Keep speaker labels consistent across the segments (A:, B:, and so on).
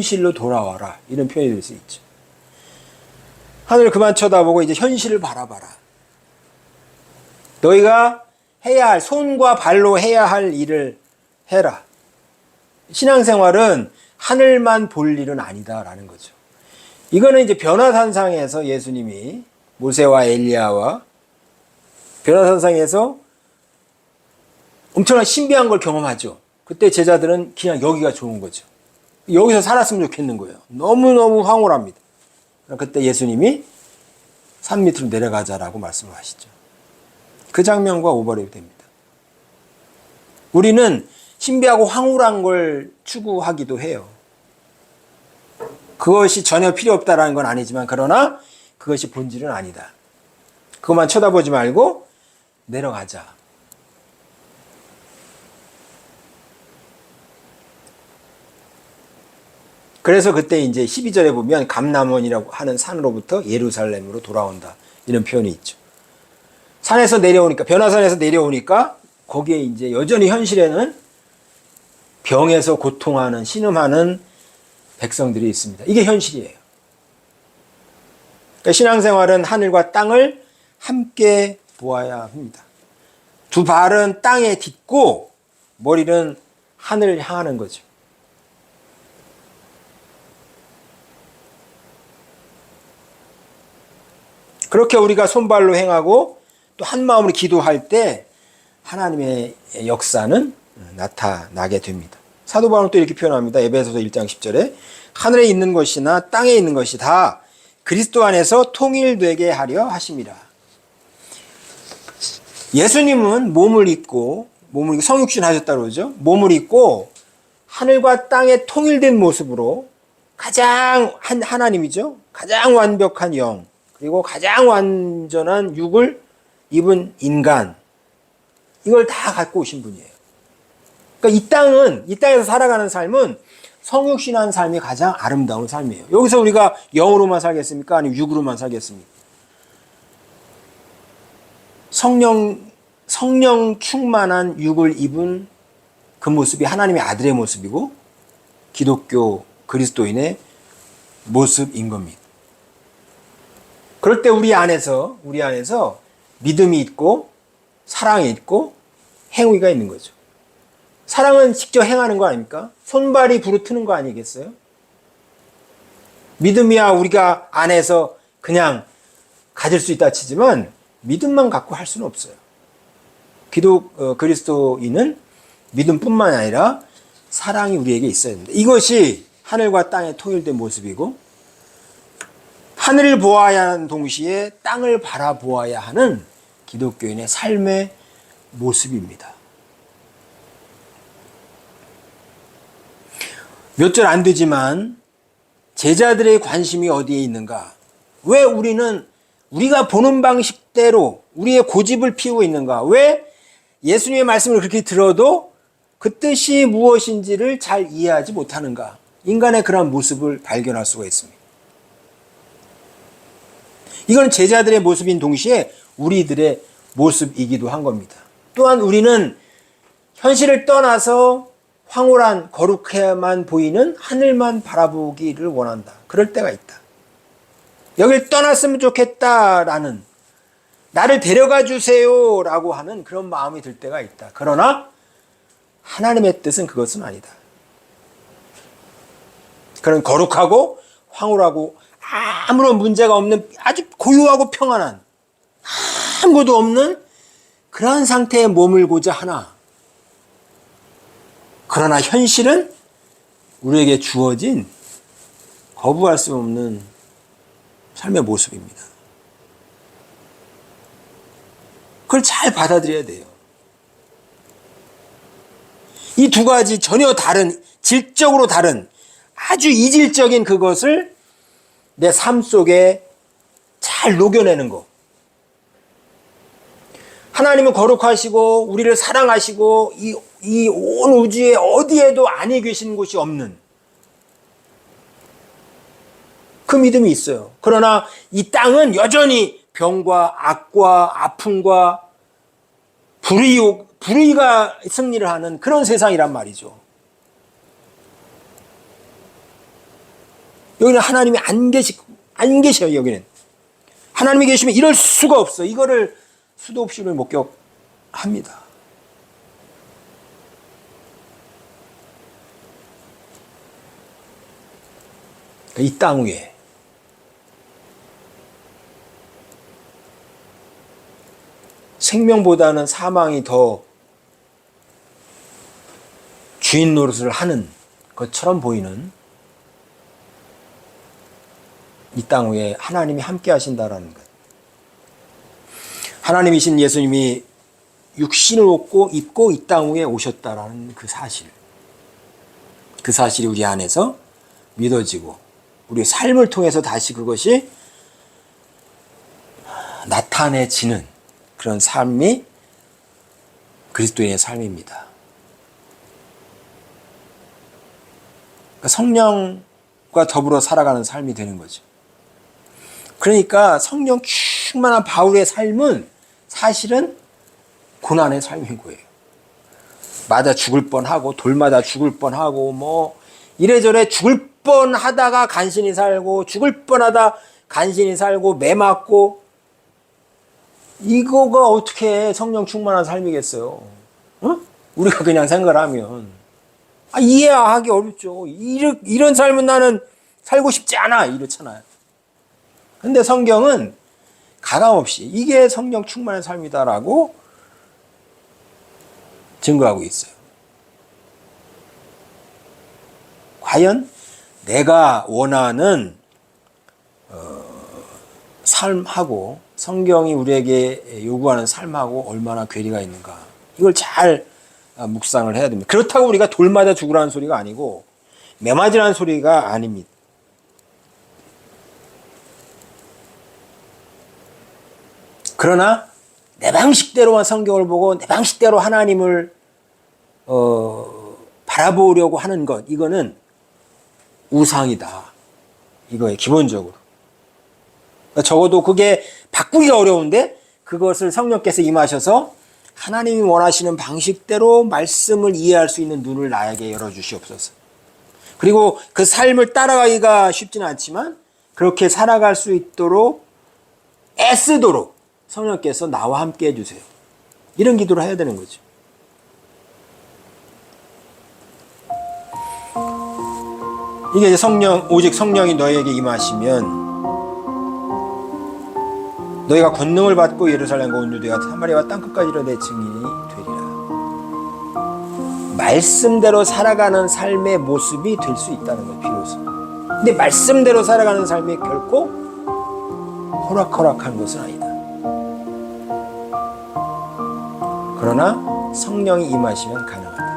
A: 현실로 돌아와라. 이런 표현이 될 수 있죠. 하늘을 그만 쳐다보고 이제 현실을 바라봐라. 너희가 해야 할, 손과 발로 해야 할 일을 해라. 신앙생활은 하늘만 볼 일은 아니다라는 거죠. 이거는 이제 변화산상에서 예수님이 모세와 엘리야와 변화산상에서 엄청난 신비한 걸 경험하죠. 그때 제자들은 그냥 여기가 좋은 거죠. 여기서 살았으면 좋겠는 거예요. 너무너무 황홀합니다. 그때 예수님이 산 밑으로 내려가자라고 말씀을 하시죠. 그 장면과 오버랩이 됩니다. 우리는 신비하고 황홀한 걸 추구하기도 해요. 그것이 전혀 필요 없다라는 건 아니지만 그러나 그것이 본질은 아니다. 그것만 쳐다보지 말고 내려가자. 그래서 그때 이제 12절에 보면 감남원이라고 하는 산으로부터 예루살렘으로 돌아온다. 이런 표현이 있죠. 산에서 내려오니까, 변화산에서 내려오니까 거기에 이제 여전히 현실에는 병에서 고통하는, 신음하는 백성들이 있습니다. 이게 현실이에요. 그러니까 신앙생활은 하늘과 땅을 함께 보아야 합니다. 두 발은 땅에 딛고 머리는 하늘을 향하는 거죠. 그렇게 우리가 손발로 행하고 또 한 마음으로 기도할 때 하나님의 역사는 나타나게 됩니다. 사도 바울은 또 이렇게 표현합니다. 에베소서 1장 10절에 하늘에 있는 것이나 땅에 있는 것이 다 그리스도 안에서 통일되게 하려 하심이라. 예수님은 몸을 입고 몸을 성육신 하셨다 그러죠. 몸을 입고 하늘과 땅의 통일된 모습으로 가장 한 하나님이죠. 가장 완벽한 영 그리고 가장 완전한 육을 입은 인간 이걸 다 갖고 오신 분이에요. 그러니까 이 땅은 이 땅에서 살아가는 삶은 성육신한 삶이 가장 아름다운 삶이에요. 여기서 우리가 영으로만 살겠습니까? 아니면 육으로만 살겠습니까? 성령 성령 충만한 육을 입은 그 모습이 하나님의 아들의 모습이고 기독교 그리스도인의 모습인 겁니다. 그럴 때 우리 안에서 우리 안에서 믿음이 있고 사랑이 있고 행위가 있는 거죠. 사랑은 직접 행하는 거 아닙니까? 손발이 부르트는 거 아니겠어요? 믿음이야 우리가 안에서 그냥 가질 수 있다 치지만 믿음만 갖고 할 수는 없어요. 기독 어, 그리스도인은 믿음뿐만 아니라 사랑이 우리에게 있어야 됩니다. 이것이 하늘과 땅의 통일된 모습이고 하늘을 보아야 하는 동시에 땅을 바라보아야 하는 기독교인의 삶의 모습입니다. 몇 절 안 되지만 제자들의 관심이 어디에 있는가? 왜 우리는 우리가 보는 방식대로 우리의 고집을 피우고 있는가? 왜 예수님의 말씀을 그렇게 들어도 그 뜻이 무엇인지를 잘 이해하지 못하는가? 인간의 그런 모습을 발견할 수가 있습니다. 이건 제자들의 모습인 동시에 우리들의 모습이기도 한 겁니다. 또한 우리는 현실을 떠나서 황홀한 거룩해만 보이는 하늘만 바라보기를 원한다. 그럴 때가 있다. 여길 떠났으면 좋겠다라는 나를 데려가 주세요라고 하는 그런 마음이 들 때가 있다. 그러나 하나님의 뜻은 그것은 아니다. 그런 거룩하고 황홀하고 아무런 문제가 없는 아주 고요하고 평안한 아무것도 없는 그러한 상태에 머물고자 하나. 그러나 현실은 우리에게 주어진 거부할 수 없는 삶의 모습입니다. 그걸 잘 받아들여야 돼요. 이 두 가지 전혀 다른, 질적으로 다른 아주 이질적인 그것을 내 삶 속에 잘 녹여내는 것. 하나님은 거룩하시고 우리를 사랑하시고 이 이 온 우주에 어디에도 안에 계신 곳이 없는 그 믿음이 있어요. 그러나 이 땅은 여전히 병과 악과 아픔과 불의, 불의가 승리를 하는 그런 세상이란 말이죠. 여기는 하나님이 안 계시 안 계셔요. 여기는 하나님이 계시면 이럴 수가 없어. 이거를 수도 없이 우리는 목격합니다. 이 땅 위에 생명보다는 사망이 더 주인 노릇을 하는 것처럼 보이는 이 땅 위에 하나님이 함께 하신다라는 것. 하나님이신 예수님이 육신을 얻고 입고 이 땅 위에 오셨다라는 그 사실. 그 사실이 우리 안에서 믿어지고 우리 삶을 통해서 다시 그것이 나타내지는 그런 삶이 그리스도인의 삶입니다. 그러니까 성령과 더불어 살아가는 삶이 되는 거죠. 그러니까 성령 충만한 바울의 삶은 사실은 고난의 삶인 거예요. 맞아 죽을 뻔하고 돌마다 죽을 뻔하고 뭐 이래저래 죽을 뻔하다가 간신히 살고 죽을 뻔하다 간신히 살고 매 맞고 이거가 어떻게 성령 충만한 삶이겠어요? 어? 우리가 그냥 생각하면 아, 이해하기 어렵죠. 이런, 이런 삶은 나는 살고 싶지 않아 이렇잖아요. 근데 성경은 가감없이 이게 성령 충만한 삶이다라고 증거하고 있어요. 과연 내가 원하는 어, 삶하고 성경이 우리에게 요구하는 삶하고 얼마나 괴리가 있는가 이걸 잘 아, 묵상을 해야 됩니다. 그렇다고 우리가 돌마다 죽으라는 소리가 아니고 매맞으라는 소리가 아닙니다. 그러나 내 방식대로만 성경을 보고 내 방식대로 하나님을 어, 바라보려고 하는 것 이거는 우상이다. 이거에 기본적으로. 그러니까 적어도 그게 바꾸기가 어려운데 그것을 성령께서 임하셔서 하나님이 원하시는 방식대로 말씀을 이해할 수 있는 눈을 나에게 열어주시옵소서. 그리고 그 삶을 따라가기가 쉽지는 않지만 그렇게 살아갈 수 있도록 애쓰도록 성령께서 나와 함께 해주세요. 이런 기도를 해야 되는 거죠. 이게 이제 성령, 오직 성령이 너에게 임하시면 너희가 권능을 받고 예루살렘과 온 유대와 사마리아와 땅끝까지 이르러 내 증인이 되리라. 말씀대로 살아가는 삶의 모습이 될 수 있다는 것 비로소. 근데 말씀대로 살아가는 삶이 결코 호락호락한 것은 아니다. 그러나 성령이 임하시면 가능하다.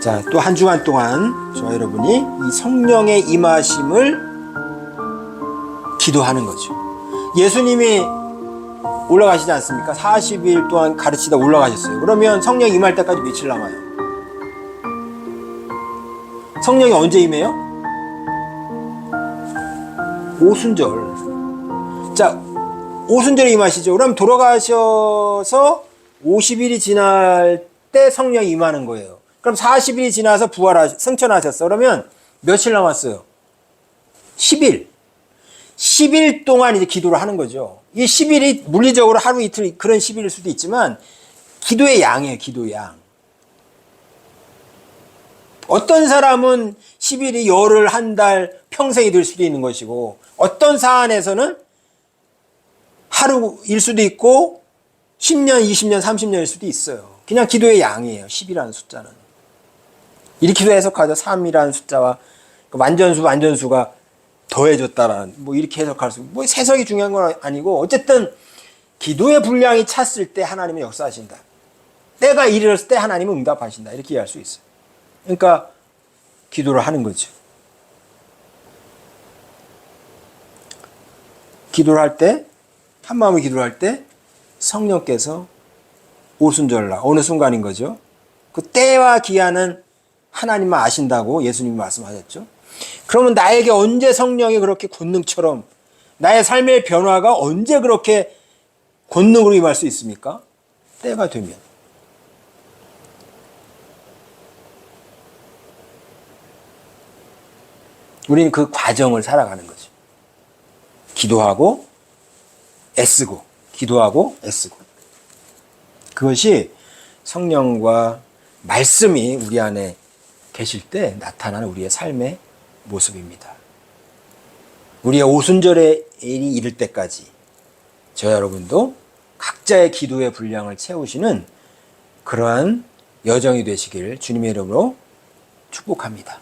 A: 자, 또 한 주간 동안 저와 여러분이 이 성령의 임하심을 기도하는 거죠. 예수님이 올라가시지 않습니까? 40일 동안 가르치다 올라가셨어요. 그러면 성령 임할 때까지 며칠 남아요? 성령이 언제 임해요? 오순절. 자, 오순절에 임하시죠. 그럼 돌아가셔서 50일이 지날 때 성령이 임하는 거예요. 그럼 40일이 지나서 부활하, 승천하셨어. 그러면 며칠 남았어요? 10일. 10일 동안 이제 기도를 하는 거죠. 이 10일이 물리적으로 하루 이틀 그런 10일일 수도 있지만 기도의 양이에요, 기도의 양. 어떤 사람은 10일이 열흘, 한 달, 평생이 될 수도 있는 것이고 어떤 사안에서는 하루일 수도 있고 10년, 20년, 30년일 수도 있어요. 그냥 기도의 양이에요. 10이라는 숫자는. 이렇게도 해석하죠. 3이라는 숫자와 그 완전수, 완전수가 더해졌다라는 뭐 이렇게 해석할 수. 뭐 해석이 중요한 건 아니고 어쨌든 기도의 분량이 찼을 때 하나님은 역사하신다. 때가 이르렀을 때 하나님은 응답하신다. 이렇게 이해할 수 있어요. 그러니까 기도를 하는 거죠. 기도를 할 때, 한 마음을 기도를 할때 성령께서 오순절날 어느 순간인 거죠. 그 때와 기한은 하나님만 아신다고 예수님이 말씀하셨죠. 그러면 나에게 언제 성령이 그렇게 권능처럼 나의 삶의 변화가 언제 그렇게 권능으로 임할 수 있습니까? 때가 되면. 우리는 그 과정을 살아가는 거죠. 기도하고 애쓰고 기도하고 애쓰고 그것이 성령과 말씀이 우리 안에 계실 때 나타나는 우리의 삶의 모습입니다. 우리의 오순절의 일이 이를 때까지 저 여러분도 각자의 기도의 분량을 채우시는 그러한 여정이 되시길 주님의 이름으로 축복합니다.